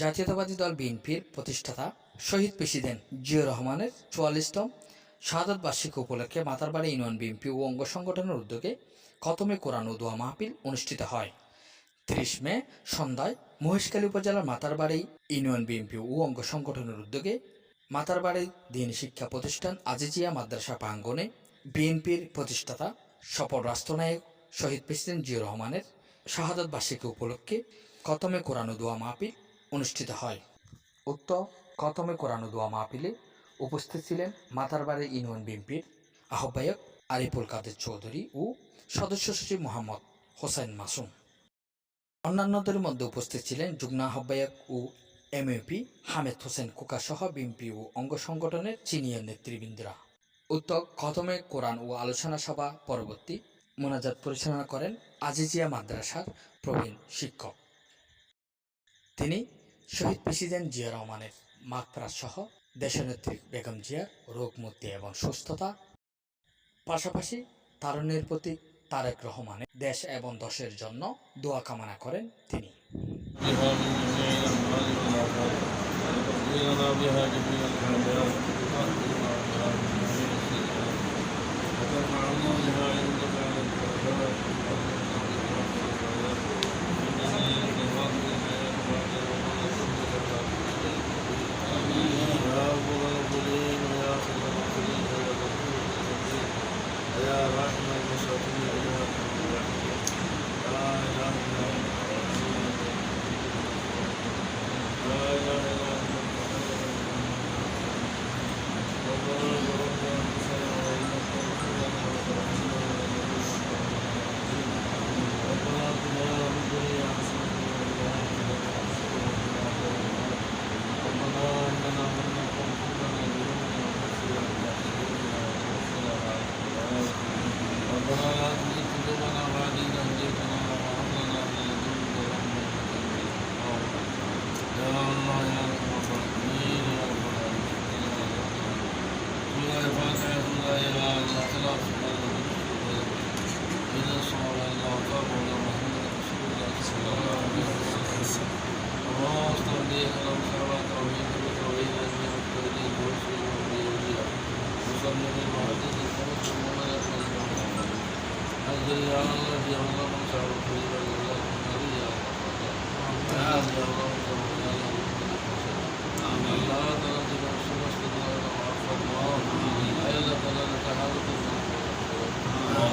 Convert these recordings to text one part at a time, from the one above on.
জাতীয়তাবাদী দল বিএনপির প্রতিষ্ঠাতা শহীদ প্রেসিডেন্ট জিয়র রহমানের চুয়াল্লিশতম শাহাদত বার্ষিকী উপলক্ষে মাতারবাড়ি ইউনিয়ন বিএনপি ও অঙ্গ সংগঠনের উদ্যোগে খতমে কোরআন ও দোয়া মাহফিল অনুষ্ঠিত হয়। ত্রিশ মে সন্ধ্যায় মহেশখালী উপজেলার মাতারবাড়ি ইউনিয়ন বিএনপি ও অঙ্গ সংগঠনের উদ্যোগে মাতারবাড়ি দিন শিক্ষা প্রতিষ্ঠান আজিজিয়া মাদ্রাসা প্রাঙ্গনে বিএনপির প্রতিষ্ঠাতা সফল রাষ্ট্রনায়ক শহীদ প্রেসিডেন্ট জিয়র রহমানের শাহাদত বার্ষিকী উপলক্ষে খতমে কোরআন দোয়া মাহফিল অনুষ্ঠিত হয়। উক্ত খতমে কোরআন দোয়া মাহফিলে উপস্থিত ছিলেন মাতারবাড়ি ইউনিয়ন বিএনপির আহ্বায়ক আরিফুল কাদের চৌধুরী ও সদস্য সচিব মোহাম্মদ হোসেন মাসুম। অন্যান্যদের মধ্যে উপস্থিত ছিলেন যুগ্ম আহ্বায়ক ও এমএপি হামেদ হোসেন সহ বিএনপি ও অঙ্গ সংগঠনের সিনিয়র নেতৃবৃন্দরা। উক্ত খতমে কোরআন ও আলোচনা সভা পরবর্তী মোনাজাত পরিচালনা করেন আজিজিয়া মাদ্রাসার প্রবীণ শিক্ষক। তিনি শহীদ প্রেসিডেন্ট জিয়া রহমানের মাগফরাত সহ দেশনেত্রী বেগম জিয়ার রোগ মুক্তি এবং সুস্থতা পাশাপাশি তারুণ্যের প্রতি তারেক রহমানের দেশ এবং দশের জন্য দোয়া কামনা করেন তিনি بها من جميع الأمراض Oh, الفاتحة لا إله إلا الله سبحانه وتعالى إذا صار الله طاب ولا محمد رسول الله صلى الله عليه وسلم الله استوديك لو سرى توحيد وتوحيد أجمع التوحيد ورسول وبيوليا وصلى بالمعدد الخمس وما يقبل المعدد أجل يا الله يا الله من سعر الخير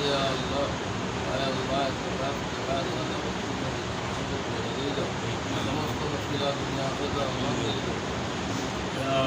يا الله يا الله تبارك وتعالى أنا نموت مشكلات الدنيا خذها الله يا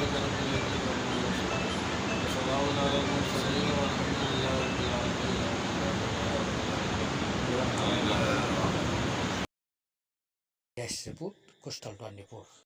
ربك رب العزة عما يصفون وسلام على